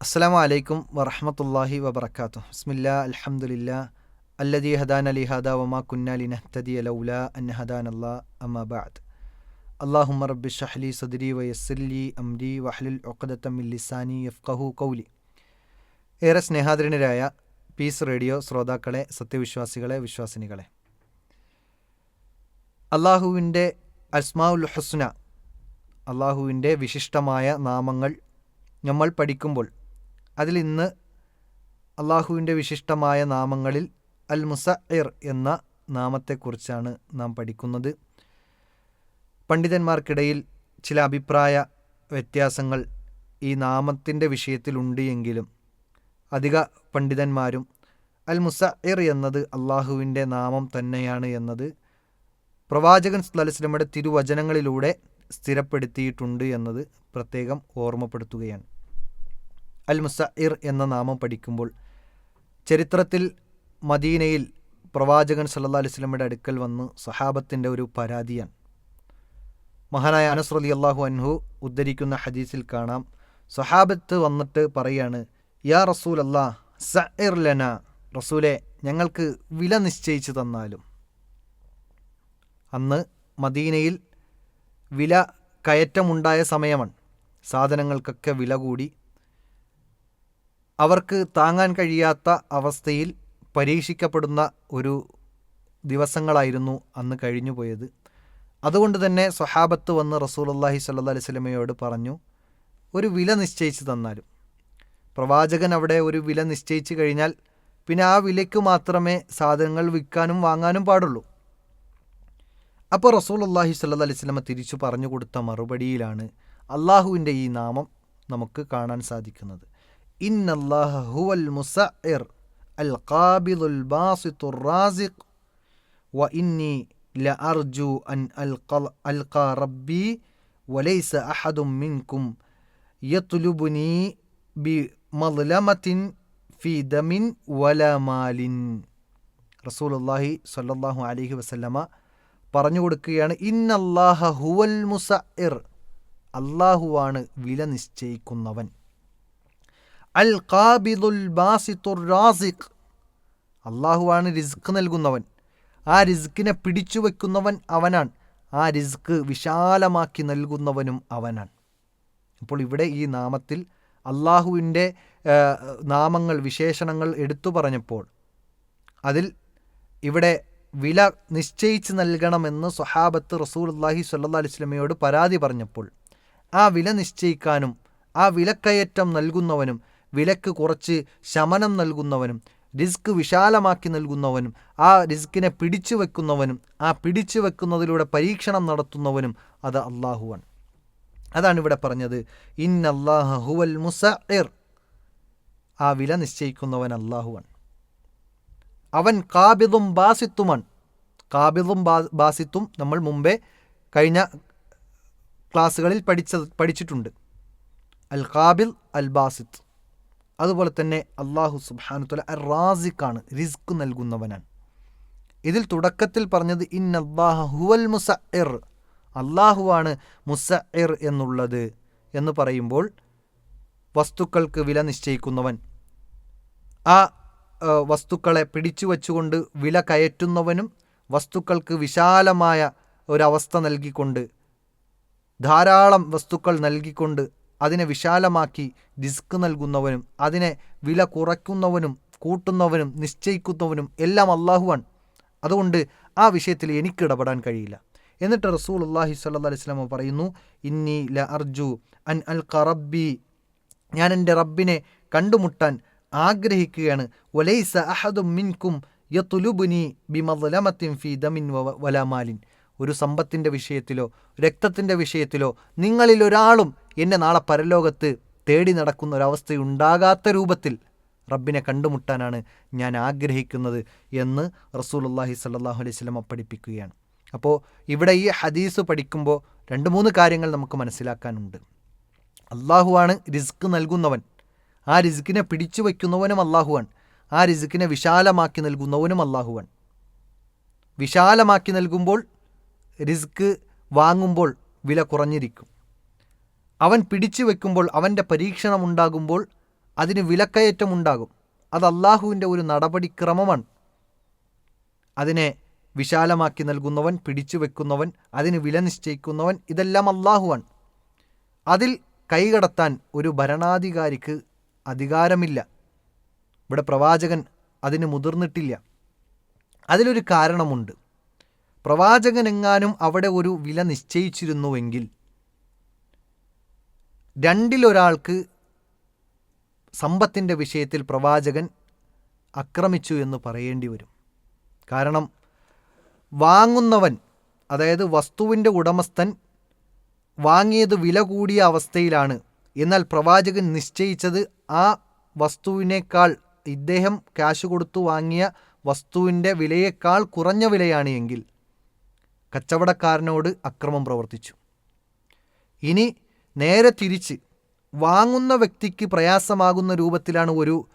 അസ്സാം വലൈക്കും വറഹമത്തല്ലാഹി വബർക്കാത്തു ബിസ്മില്ല അലഹമുല്ല അല്ലദി ഹദാൻ അലി ഹദ വമാ കുന്നാലി നഹ്തദി ലൗല അൻ ഹദാൻ അല്ലാ അമ്മബാദ് അള്ളാഹു റബ്ബി ഷഹ്ലി സദ്രി വയസ്സല്ലി അംരി വഹ്ലുൽ ഒക്കദത്തമിൽ ലിസാനി യഫ്കഹു കൗലി ഏറെ സ്നേഹാദരനരായ പീസ് റേഡിയോ ശ്രോതാക്കളെ സത്യവിശ്വാസികളെ വിശ്വാസിനികളെ. അള്ളാഹുവിന്റെ അസ്മാഉൽ ഹുസ്ന അള്ളാഹുവിന്റെ വിശിഷ്ടമായ നാമങ്ങൾ നമ്മൾ പഠിക്കുമ്പോൾ അതിൽ ഇന്ന് അള്ളാഹുവിന്റെ വിശിഷ്ടമായ നാമങ്ങളിൽ അൽ മുസഇർ എന്ന നാമത്തെക്കുറിച്ചാണ് നാം പഠിക്കുന്നത്. പണ്ഡിതന്മാർക്കിടയിൽ ചില അഭിപ്രായ വ്യത്യാസങ്ങൾ ഈ നാമത്തിന്റെ വിഷയത്തിലുണ്ട് എങ്കിലും അധിക പണ്ഡിതന്മാരും അൽ മുസഇർ എന്നത് അള്ളാഹുവിന്റെ നാമം തന്നെയാണ് എന്നത് പ്രവാചകൻ സ്ലലസ്ലമയുടെ തിരുവചനങ്ങളിലൂടെ സ്ഥിരപ്പെടുത്തിയിട്ടുണ്ട് എന്നത് പ്രത്യേകം ഓർമ്മപ്പെടുത്തുകയാണ്. അൽ മുസഇർ എന്ന നാമം പഠിക്കുമ്പോൾ ചരിത്രത്തിൽ മദീനയിൽ പ്രവാചകൻ സല്ലാ അലൈഹി സ്വലമയുടെ അടുക്കൽ വന്ന് സഹാബത്തിന്റെ ഒരു പരാതിയാണ്. മഹാനായ അനസ് റലി അള്ളാഹു അൻഹു ഉദ്ധരിക്കുന്ന ഹദീസിൽ കാണാം. സഹാബത്ത് വന്നിട്ട് പറയാണ് യാ റസൂൽ അല്ലാ ലന റസൂലെ ഞങ്ങൾക്ക് വില നിശ്ചയിച്ചു തന്നാലും. അന്ന് മദീനയിൽ വില കയറ്റമുണ്ടായ സമയമാണ്. സാധനങ്ങൾക്കൊക്കെ വില കൂടി അവർക്ക് താങ്ങാൻ കഴിയാത്ത അവസ്ഥയിൽ പരീക്ഷിക്കപ്പെടുന്ന ഒരു ദിവസങ്ങളായിരുന്നു അന്ന് കഴിഞ്ഞു പോയത്. അതുകൊണ്ട് തന്നെ സ്വഹാബത്ത് വന്ന് റസൂലുള്ളാഹി സ്വല്ലല്ലാഹി അലൈഹി സ്വലമയോട് പറഞ്ഞു ഒരു വില നിശ്ചയിച്ച് തന്നാലും. പ്രവാചകൻ അവിടെ ഒരു വില നിശ്ചയിച്ച് കഴിഞ്ഞാൽ പിന്നെ ആ വിലയ്ക്ക് മാത്രമേ സാധനങ്ങൾ വിൽക്കാനും വാങ്ങാനും പാടുള്ളൂ. അപ്പോൾ റസൂലുള്ളാഹി സ്വല്ലല്ലാഹി അലൈഹി സ്വലമ തിരിച്ചു പറഞ്ഞു കൊടുത്ത മറുപടിയിലാണ് അള്ളാഹുവിന്റെ ഈ നാമം നമുക്ക് കാണാൻ സാധിക്കുന്നത്. ഇന്നല്ലാഹ الله هو المسعر القابض الباسط الرازق واني لارجو ان القى, ألقى ربي وليس വലൈസ منكم يطلبني യത്ലുബുനി في دم ولا مال റസൂൽ അള്ളാഹി സല്ലാഹു അലഹി വസല്ലമ പറഞ്ഞു കൊടുക്കുകയാണ് ഇന്നല്ലാഹ ഹുവൽ മുസഇർ അള്ളാഹുവാണ് വില നിശ്ചയിക്കുന്നവൻ. അൽ ബാസിത്തുർ റാസിഖ്. അള്ളാഹുവാണ് റിസ്ക് നൽകുന്നവൻ. ആ റിസ്ക്കിനെ പിടിച്ചു വയ്ക്കുന്നവൻ അവനാണ്. ആ റിസ്ക് വിശാലമാക്കി നൽകുന്നവനും അവനാണ്. അപ്പോൾ ഇവിടെ ഈ നാമത്തിൽ അള്ളാഹുവിന്റെ നാമങ്ങൾ വിശേഷണങ്ങൾ എടുത്തു പറഞ്ഞപ്പോൾ അതിൽ ഇവിടെ വില നിശ്ചയിച്ച് നൽകണമെന്ന് സ്വഹാബത്ത് റസൂൽ അള്ളാഹി സല്ലാ അലിസ്ലമയോട് പരാതി പറഞ്ഞപ്പോൾ ആ വില നിശ്ചയിക്കാനും ആ വിലക്കയറ്റം നൽകുന്നവനും വിലക്ക് കുറച്ച് ശമനം നൽകുന്നവനും റിസ്ക് വിശാലമാക്കി നൽകുന്നവനും ആ റിസ്കിനെ പിടിച്ചു വെക്കുന്നവനും ആ പിടിച്ചു വെക്കുന്നതിലൂടെ പരീക്ഷണം നടത്തുന്നവനും അത് അള്ളാഹുവാണ് അതാണ് ഇവിടെ പറഞ്ഞത്. ഇൻ അള്ളാഹ ഹുവൽ മുസഇർ. ആ വില നിശ്ചയിക്കുന്നവൻ അള്ളാഹുവാണ് അവൻ കാബിദും ബാസിത്തുമാണ്. കാബിദും ബാസിത്തും നമ്മൾ മുമ്പേ കഴിഞ്ഞ ക്ലാസ്സുകളിൽ പഠിച്ച പഠിച്ചിട്ടുണ്ട്. അൽ കാബിൽ അൽ ബാസിത്ത്. അതുപോലെ തന്നെ അള്ളാഹു സുബാനുത്തല റാസിഖാണ് റിസ്ക് നൽകുന്നവനാണ്. ഇതിൽ തുടക്കത്തിൽ പറഞ്ഞത് ഇൻ അള്ളാഹ ഹുവൽ മുസഇർ അള്ളാഹുവാണ് മുസഇർ എന്നുള്ളത് എന്ന് പറയുമ്പോൾ വസ്തുക്കൾക്ക് വില നിശ്ചയിക്കുന്നവൻ ആ വസ്തുക്കളെ പിടിച്ചു വച്ചുകൊണ്ട് വില കയറ്റുന്നവനും വസ്തുക്കൾക്ക് വിശാലമായ ഒരവസ്ഥ നൽകിക്കൊണ്ട് ധാരാളം വസ്തുക്കൾ നൽകിക്കൊണ്ട് അതിനെ വിശാലമാക്കി ഡിസ്ക് നൽകുന്നവനും അതിനെ വില കുറയ്ക്കുന്നവനും കൂട്ടുന്നവനും നിശ്ചയിക്കുന്നവനും എല്ലാം അള്ളാഹുവാണ് അതുകൊണ്ട് ആ വിഷയത്തിൽ എനിക്ക് ഇടപെടാൻ കഴിയില്ല. എന്നിട്ട് റസൂൽ അള്ളാഹി സ്വല്ലാ അലൈഹി സ്വലാമ പറയുന്നു ഇന്നി ല അർജു അൻ അൽ കറബി ഞാൻ എന്റെ റബ്ബിനെ കണ്ടുമുട്ടാൻ ആഗ്രഹിക്കുകയാണ്. വലൈസ അഹദും മിൻകും യത്തുലുബുനി ബിമലമത്തിൻ ഫി ദമിൻ വലാമാലിൻ ഒരു സമ്പത്തിന്റെ വിഷയത്തിലോ രക്തത്തിന്റെ വിഷയത്തിലോ നിങ്ങളിൽ ഒരാളും എന്നെ നാളെ പരലോകത്ത് തേടി നടക്കുന്ന ഒരവസ്ഥയുണ്ടാകാത്ത രൂപത്തിൽ റബ്ബിനെ കണ്ടുമുട്ടാനാണ് ഞാൻ ആഗ്രഹിക്കുന്നത് എന്ന് റസൂലുള്ളാഹി സല്ലാഹു അലൈഹി സ്വലമ പഠിപ്പിക്കുകയാണ്. അപ്പോൾ ഇവിടെ ഈ ഹദീസ് പഠിക്കുമ്പോൾ രണ്ട് മൂന്ന് കാര്യങ്ങൾ നമുക്ക് മനസ്സിലാക്കാനുണ്ട്. അള്ളാഹുവാണ് റിസ്ക് നൽകുന്നവൻ. ആ റിസ്ക്കിനെ പിടിച്ചു വയ്ക്കുന്നവനും അള്ളാഹുവാണ് ആ റിസ്ക്കിനെ വിശാലമാക്കി നൽകുന്നവനും അള്ളാഹുവാണ് വിശാലമാക്കി നൽകുമ്പോൾ റിസ്ക് വാങ്ങുമ്പോൾ വില കുറഞ്ഞിരിക്കും. അവൻ പിടിച്ചു വെക്കുമ്പോൾ അവന്റെ പരീക്ഷണം ഉണ്ടാകുമ്പോൾ അതിന് വിലക്കയറ്റമുണ്ടാകും അത് അള്ളാഹുവിന്റെ ഒരു നടപടിക്രമമാണ്. അതിനെ വിശാലമാക്കി നൽകുന്നവൻ പിടിച്ചു വെക്കുന്നവൻ അതിന് വില നിശ്ചയിക്കുന്നവൻ ഇതെല്ലാം അള്ളാഹുവാണ് അതിൽ കൈകടത്താൻ ഒരു ഭരണാധികാരിക്ക് അധികാരമില്ല. ഇവിടെ പ്രവാചകൻ അതിന് മുതിർന്നിട്ടില്ല. അതിലൊരു കാരണമുണ്ട്. പ്രവാചകനെങ്ങാനും അവിടെ ഒരു വില നിശ്ചയിച്ചിരുന്നുവെങ്കിൽ രണ്ടിലൊരാൾക്ക് സമ്പത്തിന്റെ വിഷയത്തിൽ പ്രവാചകൻ അക്രമിച്ചു എന്ന് പറയേണ്ടി വരും. കാരണം വാങ്ങുന്നവൻ അതായത് വസ്തുവിന്റെ ഉടമസ്ഥൻ വാങ്ങിയത് വില കൂടിയ അവസ്ഥയിലാണ്. എന്നാൽ പ്രവാചകൻ നിശ്ചയിച്ചത് ആ വസ്തുവിനേക്കാൾ ഇദ്ദേഹം ക്യാഷ് കൊടുത്തു വാങ്ങിയ വസ്തുവിന്റെ വിലയേക്കാൾ കുറഞ്ഞ വിലയാണ് എങ്കിൽ കച്ചവടക്കാരനോട് അക്രമം പ്രവർത്തിച്ചു. ഇനി നേരെ തിരിച്ച് വാങ്ങുന്ന വ്യക്തിക്ക് പ്രയാസമാകുന്ന രൂപത്തിലാണ് ഒരു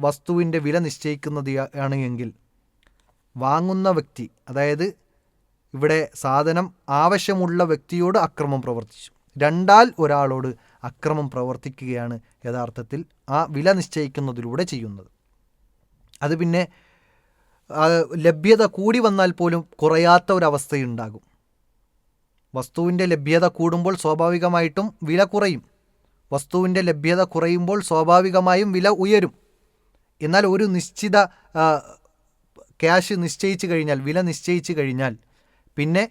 വസ്തുവിന്റെ വില നിശ്ചയിക്കുന്നത് ആണ് എങ്കിൽ വാങ്ങുന്ന വ്യക്തി അതായത് ഇവിടെ സാധനം ആവശ്യമുള്ള വ്യക്തിയോട് അക്രമം പ്രവർത്തിച്ചു. രണ്ടാൽ ഒരാളോട് അക്രമം പ്രവർത്തിക്കുകയാണ് യഥാർത്ഥത്തിൽ ആ വില നിശ്ചയിക്കുന്നതിലൂടെ ചെയ്യുന്നത്. അത് പിന്നെ ലഭ്യത കൂടി വന്നാൽ പോലും കുറയാത്ത ഒരവസ്ഥയുണ്ടാകും വസ്തുവിന്റെ ലഭ്യത കൂടുമ്പോൾ സ്വാഭാവികമായിട്ടും വില കുറയും. വസ്തുവിന്റെ ലഭ്യത കുറയുമ്പോൾ സ്വാഭാവികമായും വില ഉയരും. എന്നാൽ ഒരു നിശ്ചിത ക്യാഷ് നിശ്ചയിച്ചു കഴിഞ്ഞാൽ വില നിശ്ചയിച്ചു കഴിഞ്ഞാൽ പിന്നെ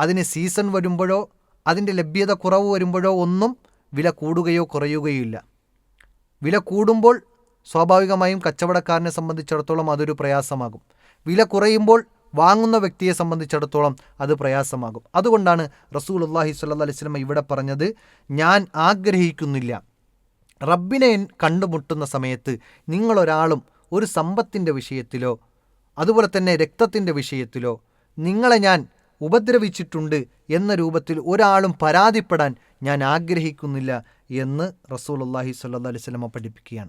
അതിന് സീസൺ വരുമ്പോഴോ അതിന്റെ ലഭ്യത കുറവ് വരുമ്പോഴോ ഒന്നും വില കൂടുകയോ കുറയുകയോ ഇല്ല. വില കൂടുമ്പോൾ സ്വാഭാവികമായും കച്ചവടക്കാരനെ സംബന്ധിച്ചിടത്തോളം അതൊരു പ്രയാസമാകും. വില കുറയുമ്പോൾ വാങ്ങുന്ന വ്യക്തിയെ സംബന്ധിച്ചിടത്തോളം അത് പ്രയാസമാകും. അതുകൊണ്ടാണ് റസൂൽ അള്ളാഹി സ്വല്ലാ അലൈഹി ഇവിടെ പറഞ്ഞത് ഞാൻ ആഗ്രഹിക്കുന്നില്ല. റബ്ബിനെ കണ്ടുമുട്ടുന്ന സമയത്ത് നിങ്ങളൊരാളും ഒരു സമ്പത്തിന്റെ വിഷയത്തിലോ അതുപോലെ തന്നെ രക്തത്തിന്റെ വിഷയത്തിലോ നിങ്ങളെ ഞാൻ ഉപദ്രവിച്ചിട്ടുണ്ട് എന്ന രൂപത്തിൽ ഒരാളും പരാതിപ്പെടാൻ ഞാൻ ആഗ്രഹിക്കുന്നില്ല എന്ന് റസൂൽ അള്ളാഹി സ്വല്ലാ അലൈഹി സ്വലമ പഠിപ്പിക്കുകയാണ്.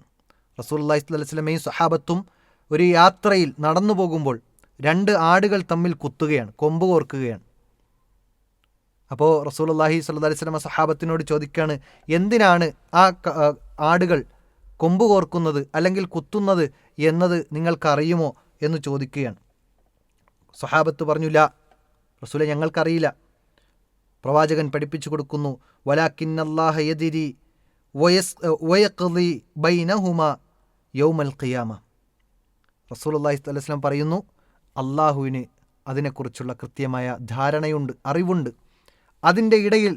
റസൂൽ അള്ളാഹി സ്വല്ലാ സ്വലമയും സഹാബത്തും ഒരു യാത്രയിൽ നടന്നു പോകുമ്പോൾ രണ്ട് ആടുകൾ തമ്മിൽ കുത്തുകയാണ് കൊമ്പ് കോർക്കുകയാണ്. അപ്പോൾ റസൂൽ അള്ളാഹി അലൈഹി സ്വലമ സഹാബത്തിനോട് ചോദിക്കുകയാണ് എന്തിനാണ് ആ ആടുകൾ കൊമ്പ് കോർക്കുന്നത് അല്ലെങ്കിൽ കുത്തുന്നത് എന്നത് നിങ്ങൾക്കറിയുമോ എന്ന് ചോദിക്കുകയാണ്. സഹാബത്ത് പറഞ്ഞില്ല റസൂലെ ഞങ്ങൾക്കറിയില്ല. പ്രവാചകൻ പഠിപ്പിച്ചു കൊടുക്കുന്നു വലാഖിന്നല്ലാഹയതിരി ബൈനഹുമ യൗമൽ ഖിയാമ. റസൂൽ അള്ളാഹി സ്വലം പറയുന്നു അള്ളാഹുവിന് അതിനെക്കുറിച്ചുള്ള കൃത്യമായ ധാരണയുണ്ട് അറിവുണ്ട്. അതിന്റെ ഇടയിൽ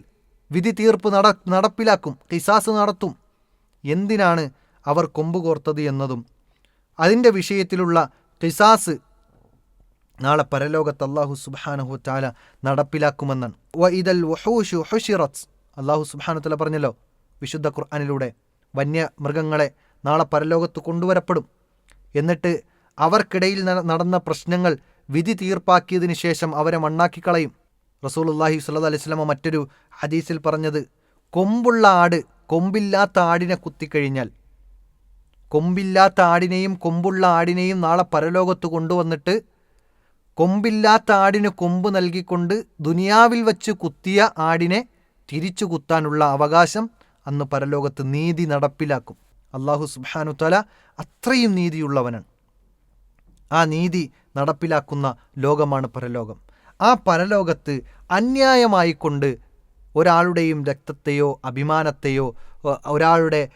വിധി തീർപ്പ് നട നടപ്പിലാക്കും കിസാസ് നടത്തും. എന്തിനാണ് അവർ കൊമ്പ് കോർത്തത് എന്നതും. അതിന്റെ വിഷയത്തിലുള്ള കിസാസ് നാളെ പരലോകത്ത് അള്ളാഹു സുബാനഹു ചാല നടപ്പിലാക്കുമെന്നാണ്. വ ഇതൽ വഹൂഷു അള്ളാഹു സുബാനു തല പറഞ്ഞല്ലോ വിശുദ്ധ ഖുർആാനിലൂടെ വന്യമൃഗങ്ങളെ നാളെ പരലോകത്ത് കൊണ്ടുവരപ്പെടും. എന്നിട്ട് അവർക്കിടയിൽ നടന്ന പ്രശ്നങ്ങൾ വിധി തീർപ്പാക്കിയതിനു ശേഷം അവരെ മണ്ണാക്കിക്കളയും സ്വല്ലാ അലൈഹി സ്വലമ മറ്റൊരു ഹദീസിൽ പറഞ്ഞത് കൊമ്പുള്ള ആട് കൊമ്പില്ലാത്ത ആടിനെ കുത്തിക്കഴിഞ്ഞാൽ കൊമ്പില്ലാത്ത ആടിനെയും കൊമ്പുള്ള ആടിനെയും നാളെ പരലോകത്ത് കൊണ്ടുവന്നിട്ട് കൊമ്പില്ലാത്ത ആടിന് കൊമ്പ് നൽകിക്കൊണ്ട് ദുനിയാവിൽ വച്ച് കുത്തിയ ആടിനെ തിരിച്ചു കുത്താനുള്ള അവകാശം അന്ന് പരലോകത്ത് നീതി നടപ്പിലാക്കും. അള്ളാഹു സുബാനുത്തല തല അത്രയും നീതിയുള്ളവനാണ്. ആ നീതി നടപ്പിലാക്കുന്ന ലോകമാണ് പരലോകം. ആ പരലോകത്ത് അന്യായമായിക്കൊണ്ട് ഒരാളുടെയും രക്തത്തെയോ അഭിമാനത്തെയോ ഒരാളുടെ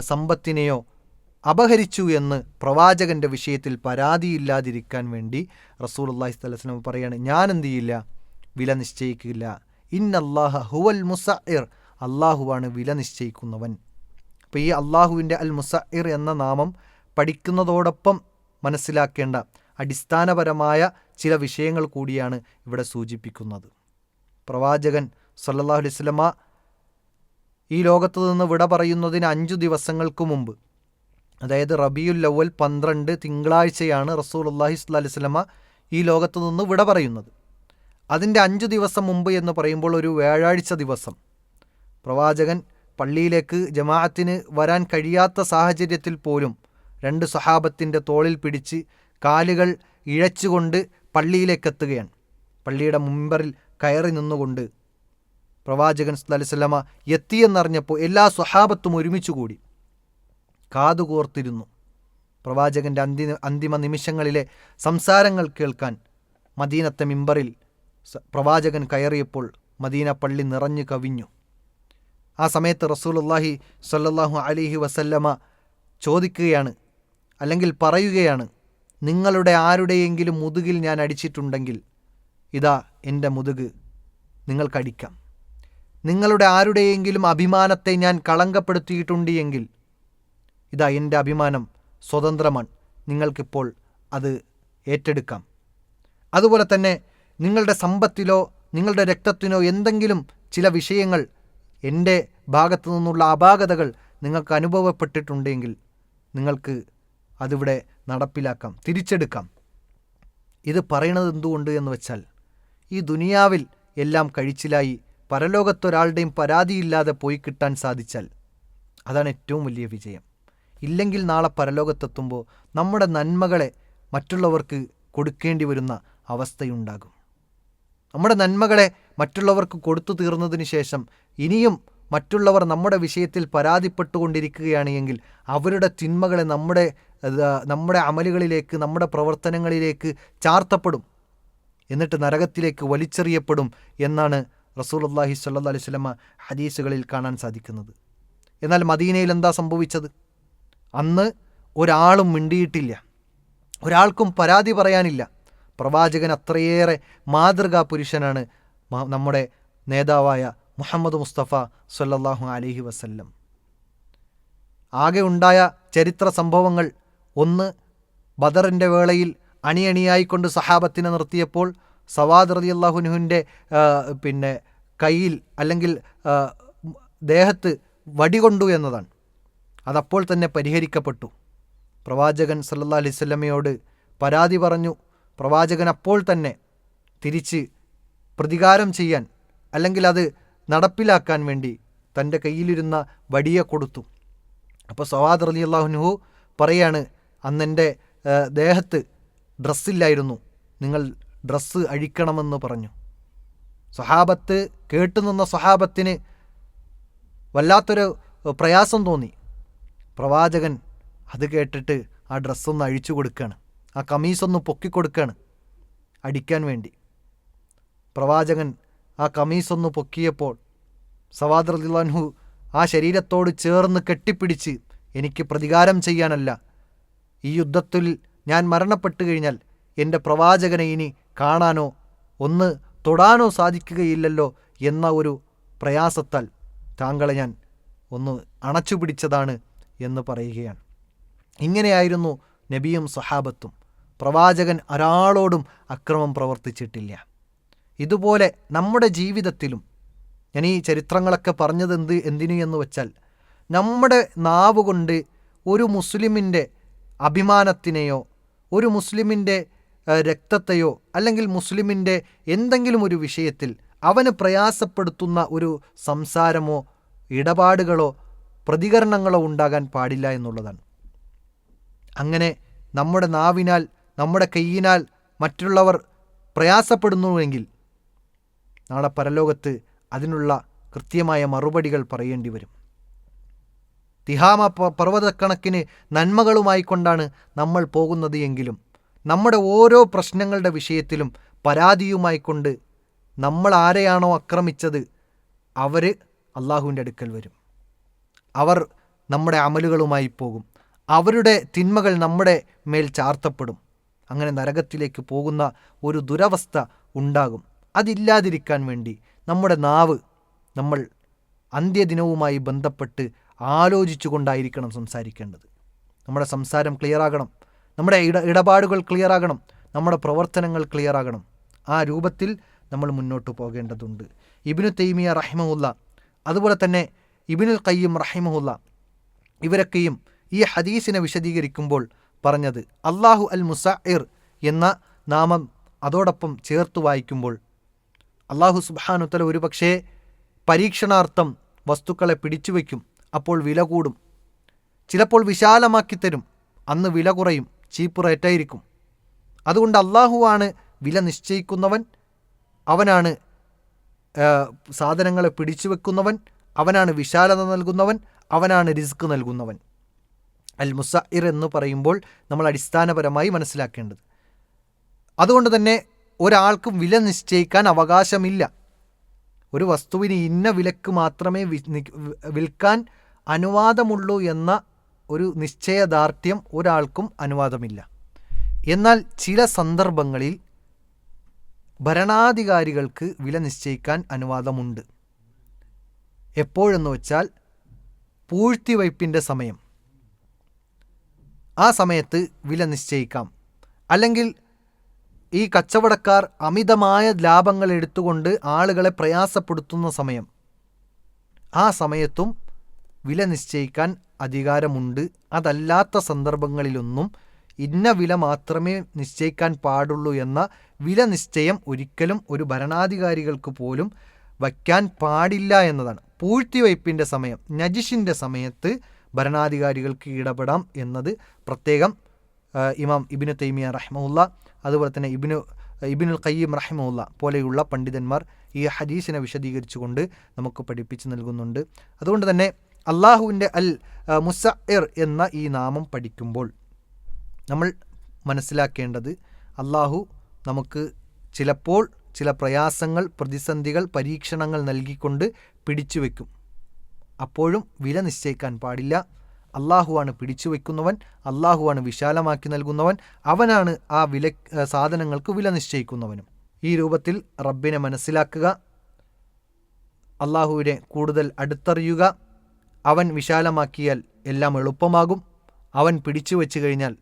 സമ്പത്തിനെയോ അപഹരിച്ചു എന്ന് പ്രവാചകന്റെ വിഷയത്തിൽ പരാതിയില്ലാതിരിക്കാൻ വേണ്ടി റസൂൽ അള്ളാഹി സ്വലം പറയാണ് ഞാൻ എന്ത് ചെയ്യില്ല വില നിശ്ചയിക്കില്ല. ഇന്നല്ലാഹ ഹുവൽ മുസഇർ. അള്ളാഹുവാണ് വില നിശ്ചയിക്കുന്നവൻ. അപ്പോൾ ഈ അള്ളാഹുവിന്റെ അൽ മുസഇർ എന്ന നാമം പഠിക്കുന്നതോടൊപ്പം മനസ്സിലാക്കേണ്ട അടിസ്ഥാനപരമായ ചില വിഷയങ്ങൾ കൂടിയാണ് ഇവിടെ സൂചിപ്പിക്കുന്നത്. പ്രവാചകൻ സല്ലാഹു അലൈഹി സ്വലമ ഈ ലോകത്തു നിന്ന് വിട പറയുന്നതിന് അഞ്ചു ദിവസങ്ങൾക്ക് മുമ്പ് അതായത് റബിയുൽ ലവൽ പന്ത്രണ്ട് തിങ്കളാഴ്ചയാണ് റസൂൽ അള്ളാഹി സ്വല്ലി സ്വലമ ഈ ലോകത്തു നിന്ന് വിട പറയുന്നത്. അതിന്റെ അഞ്ചു ദിവസം മുമ്പ് എന്ന് പറയുമ്പോൾ ഒരു വ്യാഴാഴ്ച ദിവസം. പ്രവാചകൻ പള്ളിയിലേക്ക് ജമാഅത്തിന് വരാൻ കഴിയാത്ത സാഹചര്യത്തിൽ പോലും രണ്ട് സഹാബത്തിന്റെ തോളിൽ പിടിച്ച് കാലുകൾ ഇഴച്ചുകൊണ്ട് പള്ളിയിലേക്കെത്തുകയാണ്. പള്ളിയുടെ മുമ്പറിൽ കയറി നിന്നുകൊണ്ട് പ്രവാചകൻ സ്വല്ലമ എത്തിയെന്നറിഞ്ഞപ്പോൾ എല്ലാ സ്വഹാബത്തും ഒരുമിച്ചുകൂടി. കാതുകോർത്തിരുന്നു പ്രവാചകന്റെ അന്തി അന്തിമ നിമിഷങ്ങളിലെ സംസാരങ്ങൾ കേൾക്കാൻ മദീനത്തെ മിമ്പറിൽ പ്രവാചകൻ കയറിയപ്പോൾ മദീന പള്ളി നിറഞ്ഞു കവിഞ്ഞു. ആ സമയത്ത് റസൂലുല്ലാഹി സല്ലാഹു അലിഹി വസല്ലമ ചോദിക്കുകയാണ് അല്ലെങ്കിൽ പറയുകയാണ് നിങ്ങളുടെ ആരുടെയെങ്കിലും മുതുകിൽ ഞാൻ അടിച്ചിട്ടുണ്ടെങ്കിൽ ഇതാ എന്റെ മുതുക് നിങ്ങൾക്കടിക്കാം നിങ്ങളുടെ ആരുടെയെങ്കിലും അഭിമാനത്തെ ഞാൻ കളങ്കപ്പെടുത്തിയിട്ടുണ്ട് എങ്കിൽ ഇതാ എന്റെ അഭിമാനം സ്വതന്ത്രമാണ് നിങ്ങൾക്കിപ്പോൾ അത് ഏറ്റെടുക്കാം. അതുപോലെ തന്നെ നിങ്ങളുടെ സമ്പത്തിലോ നിങ്ങളുടെ രക്തത്തിനോ എന്തെങ്കിലും ചില വിഷയങ്ങൾ എന്റെ ഭാഗത്തു നിന്നുള്ള അപാകതകൾ നിങ്ങൾക്ക് അനുഭവപ്പെട്ടിട്ടുണ്ടെങ്കിൽ നിങ്ങൾക്ക് അതിവിടെ നടപ്പിലാക്കാം തിരിച്ചെടുക്കാം. ഇത് പറയുന്നത് എന്തുകൊണ്ട് എന്ന് വെച്ചാൽ ഈ ദുനിയാവിൽ എല്ലാം കഴിച്ചിലായി പരലോകത്തൊരാളുടെയും പരാതിയില്ലാതെ പോയി കിട്ടാൻ സാധിച്ചാൽ അതാണ് ഏറ്റവും വലിയ വിജയം. ഇല്ലെങ്കിൽ നാളെ പരലോകത്തെത്തുമ്പോൾ നമ്മുടെ നന്മകളെ മറ്റുള്ളവർക്ക് കൊടുക്കേണ്ടി വരുന്ന അവസ്ഥയുണ്ടാകും. നമ്മുടെ നന്മകളെ മറ്റുള്ളവർക്ക് കൊടുത്തു തീർന്നതിന് ശേഷം ഇനിയും മറ്റുള്ളവർ നമ്മുടെ വിഷയത്തിൽ പരാതിപ്പെട്ടുകൊണ്ടിരിക്കുകയാണ് എങ്കിൽ അവരുടെ തിന്മകളെ നമ്മുടെ നമ്മുടെ അമലുകളിലേക്ക് നമ്മുടെ പ്രവർത്തനങ്ങളിലേക്ക് ചാർത്തപ്പെടും. എന്നിട്ട് നരകത്തിലേക്ക് വലിച്ചെറിയപ്പെടും എന്നാണ് റസൂലുള്ളാഹി സ്വല്ലല്ലാഹി അലൈഹി സ്വലമ ഹദീസുകളിൽ കാണാൻ സാധിക്കുന്നത്. എന്നാൽ മദീനയിൽ എന്താ സംഭവിച്ചത്? അന്ന് ഒരാളും മിണ്ടിയിട്ടില്ല. ഒരാൾക്കും പരാതി പറയാനില്ല. പ്രവാചകൻ അത്രയേറെ മാതൃകാ പുരുഷനാണ് നമ്മുടെ നേതാവായ മുഹമ്മദ് മുസ്തഫ സല്ലാഹു അലഹി വസല്ലം. ആകെ ഉണ്ടായ ചരിത്ര സംഭവങ്ങൾ ഒന്ന് ബദറിന്റെ വേളയിൽ അണിയണിയായിക്കൊണ്ട് സഹാബത്തിനെ നിർത്തിയപ്പോൾ സവാദ് റതി അള്ളാഹുനുഹുവിന്റെ പിന്നെ കയ്യിൽ അല്ലെങ്കിൽ ദേഹത്ത് വടികൊണ്ടു എന്നതാണ്. അതപ്പോൾ തന്നെ പരിഹരിക്കപ്പെട്ടു. പ്രവാചകൻ സല്ലാ അലൈവല്ലമയോട് പരാതി പറഞ്ഞു പ്രവാചകൻ അപ്പോൾ തന്നെ തിരിച്ച് പ്രതികാരം ചെയ്യാൻ അല്ലെങ്കിൽ അത് നടപ്പിലാക്കാൻ വേണ്ടി തന്റെ കയ്യിലിരുന്ന വടിയെ കൊടുത്തു. അപ്പോൾ സവാദ് റതി അള്ളാഹുനുഹു പറയാണ് അന്നെന്റെ ദേഹത്ത് ഡ്രസ്സില്ലായിരുന്നു. നിങ്ങൾ ഡ്രസ്സ് അഴിക്കണമെന്ന് പറഞ്ഞു. സ്വഹാബത്ത് കേട്ടുനിന്ന സ്വഹാബത്തിന് വല്ലാത്തൊരു പ്രയാസം തോന്നി. പ്രവാചകൻ അത് കേട്ടിട്ട് ആ ഡ്രസ്സൊന്ന് അഴിച്ചു കൊടുക്കുകയാണ് ആ കമീസൊന്ന് പൊക്കിക്കൊടുക്കുകയാണ് അടിക്കാൻ വേണ്ടി. പ്രവാചകൻ ആ കമീസൊന്ന് പൊക്കിയപ്പോൾ സവാദ് റദിലാൻഹു ആ ശരീരത്തോട് ചേർന്ന് കെട്ടിപ്പിടിച്ച് എനിക്ക് പ്രതികാരം ചെയ്യാനല്ല ഈ യുദ്ധത്തിൽ ഞാൻ മരണപ്പെട്ടു കഴിഞ്ഞാൽ എന്റെ പ്രവാചകനെ ഇനി കാണാനോ ഒന്ന് തൊടാനോ സാധിക്കുകയില്ലല്ലോ എന്ന ഒരു പ്രയാസത്താൽ താങ്കളെ ഞാൻ ഒന്ന് അണച്ചു പിടിച്ചതാണ് എന്ന് പറയുകയാണ്. ഇങ്ങനെയായിരുന്നു നബിയും സഹാബത്തും പ്രവാചകൻ ഒരാളോടും അക്രമം പ്രവർത്തിച്ചിട്ടില്ല. ഇതുപോലെ നമ്മുടെ ജീവിതത്തിലും ഞാൻ ഈ ചരിത്രങ്ങളൊക്കെ പറഞ്ഞത് എന്ത് എന്തിനു എന്ന് വെച്ചാൽ നമ്മുടെ നാവ് കൊണ്ട് ഒരു മുസ്ലിമിന്റെ അഭിമാനത്തിനെയോ ഒരു മുസ്ലിമിന്റെ രക്തത്തെയോ അല്ലെങ്കിൽ മുസ്ലിമിന്റെ എന്തെങ്കിലും ഒരു വിഷയത്തിൽ അവന് പ്രയാസപ്പെടുത്തുന്ന ഒരു സംസാരമോ ഇടപാടുകളോ പ്രതികരണങ്ങളോ ഉണ്ടാകാൻ പാടില്ല എന്നുള്ളതാണ്. അങ്ങനെ നമ്മുടെ നാവിനാൽ നമ്മുടെ കൈയിനാൽ മറ്റുള്ളവർ പ്രയാസപ്പെടുന്നുവെങ്കിൽ നാളെ പരലോകത്ത് അതിനുള്ള കൃത്യമായ മറുപടികൾ പറയേണ്ടി വരും. തിഹാമ പർവതക്കണക്കിന് നന്മകളുമായി കൊണ്ടാണ് നമ്മൾ പോകുന്നത് എങ്കിലും നമ്മുടെ ഓരോ പ്രശ്നങ്ങളുടെ വിഷയത്തിലും പരാതിയുമായി കൊണ്ട് നമ്മൾ ആരെയാണോ ആക്രമിച്ചത് അവർ അള്ളാഹുവിന്റെ അടുക്കൽ വരും. അവർ നമ്മുടെ അമലുകളുമായി പോകും. അവരുടെ തിന്മകൾ നമ്മുടെ മേൽ ചാർത്തപ്പെടും. അങ്ങനെ നരകത്തിലേക്ക് പോകുന്ന ഒരു ദുരവസ്ഥ ഉണ്ടാകും. അതില്ലാതിരിക്കാൻ വേണ്ടി നമ്മുടെ നാവ് നമ്മൾ അന്ത്യദിനവുമായി ബന്ധപ്പെട്ട് ആലോചിച്ചു കൊണ്ടായിരിക്കണം സംസാരിക്കേണ്ടത്. നമ്മുടെ സംസാരം ക്ലിയറാകണം. നമ്മുടെ ഇട ഇടപാടുകൾ ക്ലിയറാകണം. നമ്മുടെ പ്രവർത്തനങ്ങൾ ക്ലിയറാകണം. ആ രൂപത്തിൽ നമ്മൾ മുന്നോട്ട് പോകേണ്ടതുണ്ട്. ഇബിനു തെയ്മിയ റഹിമഹുല്ല അതുപോലെ തന്നെ ഇബിനുൽ കയ്യും റഹിമഹുല്ല ഇവരൊക്കെയും ഈ ഹദീസിനെ വിശദീകരിക്കുമ്പോൾ പറഞ്ഞത് അള്ളാഹു അൽ മുസാഇർ എന്ന നാമം അതോടൊപ്പം ചേർത്ത് വായിക്കുമ്പോൾ അള്ളാഹു സുബാനുത്തല ഒരുപക്ഷേ പരീക്ഷണാർത്ഥം വസ്തുക്കളെ പിടിച്ചു വയ്ക്കും അപ്പോൾ വില കൂടും. ചിലപ്പോൾ വിശാലമാക്കി തരും. അന്ന് വില കുറയും ചീപ്പ് റേറ്റായിരിക്കും അതുകൊണ്ട് അള്ളാഹുവാണ് വില നിശ്ചയിക്കുന്നവൻ. അവനാണ് സാധനങ്ങളെ പിടിച്ചു വെക്കുന്നവൻ. അവനാണ് വിശാലത നൽകുന്നവൻ. അവനാണ് റിസ്ക് നൽകുന്നവൻ. അൽ മുസഇർ എന്ന് പറയുമ്പോൾ നമ്മൾ അടിസ്ഥാനപരമായി മനസ്സിലാക്കേണ്ടത്. അതുകൊണ്ട് തന്നെ ഒരാൾക്കും വില നിശ്ചയിക്കാൻ അവകാശമില്ല. ഒരു വസ്തുവിന് ഇന്ന വിലക്ക് മാത്രമേ വിൽക്കാൻ അനുവാദമുള്ളൂ എന്ന ഒരു നിശ്ചയദാർഢ്യം ഒരാൾക്കും അനുവാദമില്ല. എന്നാൽ ചില സന്ദർഭങ്ങളിൽ ഭരണാധികാരികൾക്ക് വില നിശ്ചയിക്കാൻ അനുവാദമുണ്ട്. എപ്പോഴെന്ന് വെച്ചാൽ പൂഴ്ത്തിവയ്പ്പിന്റെ സമയം. ആ സമയത്ത് വില നിശ്ചയിക്കാം. അല്ലെങ്കിൽ ഈ കച്ചവടക്കാർ അമിതമായ ലാഭങ്ങൾ എടുത്തുകൊണ്ട് ആളുകളെ പ്രയാസപ്പെടുത്തുന്ന സമയം. ആ സമയത്തും വില നിശ്ചയിക്കാൻ അധികാരമുണ്ട്. അതല്ലാത്ത സന്ദർഭങ്ങളിലൊന്നും ഇന്ന വില മാത്രമേ നിശ്ചയിക്കാൻ പാടുള്ളൂ എന്ന വില നിശ്ചയം ഒരിക്കലും ഒരു ഭരണാധികാരികൾക്ക് പോലും വയ്ക്കാൻ പാടില്ല എന്നതാണ്. പൂഴ്ത്തിവയ്പ്പിന്റെ സമയം നജിഷിന്റെ സമയത്ത് ഭരണാധികാരികൾക്ക് ഇടപെടാം എന്നത് പ്രത്യേകം ഇമാം ഇബിനു തൈമിയ റഹ്മുല്ല അതുപോലെ തന്നെ ഇബിനു ഇബിനുൽ ഖയ്യം റഹ്മുല്ല പോലെയുള്ള പണ്ഡിതന്മാർ ഈ ഹദീസിനെ വിശദീകരിച്ചുകൊണ്ട് നമുക്ക് പഠിപ്പിച്ചു നൽകുന്നുണ്ട്. അതുകൊണ്ട് തന്നെ അള്ളാഹുവിന്റെ അൽ മുസ മുസഇർ എന്ന ഈ നാമം പഠിക്കുമ്പോൾ നമ്മൾ മനസ്സിലാക്കേണ്ടത് അള്ളാഹു നമുക്ക് ചിലപ്പോൾ ചില പ്രയാസങ്ങൾ പ്രതിസന്ധികൾ പരീക്ഷണങ്ങൾ നൽകിക്കൊണ്ട് പിടിച്ചു വയ്ക്കും അപ്പോഴും വില നിശ്ചയിക്കാൻ പാടില്ല. അള്ളാഹുവാണ് പിടിച്ചു വയ്ക്കുന്നവൻ അള്ളാഹുവാണ് വിശാലമാക്കി നൽകുന്നവൻ അവനാണ് ആ വില സാധനങ്ങൾക്ക് വില നിശ്ചയിക്കുന്നവനും. ഈ രൂപത്തിൽ റബ്ബിനെ മനസ്സിലാക്കുക അള്ളാഹുവിനെ കൂടുതൽ അടുത്തറിയുക അവൻ വിശാലമാക്കിയാൽ എല്ലാം എളുപ്പമാകും. അവൻ പിടിച്ചു വച്ചു കഴിഞ്ഞാൽ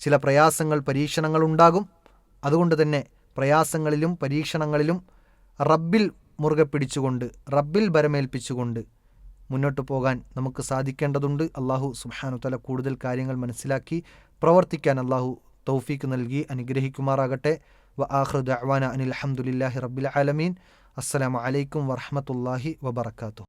ചില പ്രയാസങ്ങൾ പരീക്ഷണങ്ങൾ ഉണ്ടാകും. അതുകൊണ്ട് തന്നെ പ്രയാസങ്ങളിലും പരീക്ഷണങ്ങളിലും റബ്ബിൽ മുറുകെ പിടിച്ചുകൊണ്ട് റബ്ബിൽ ബരമേൽപ്പിച്ചുകൊണ്ട് മുന്നോട്ട് പോകാൻ നമുക്ക് സാധിക്കേണ്ടതുണ്ട്. അള്ളാഹു സുബ്ഹാനഹു തല കൂടുതൽ കാര്യങ്ങൾ മനസ്സിലാക്കി പ്രവർത്തിക്കാൻ അള്ളാഹു തൗഫീക്ക് നൽകി അനുഗ്രഹിക്കുമാറാകട്ടെ. വ ആഹ്റു അവാന അനിൽ അഹമ്മദില്ലാഹി റബ്ബിൽ ആലമീൻ. അസ്സലാമു അലൈക്കും വറഹ്മത്തുള്ളാഹി വബറകാതുഹു.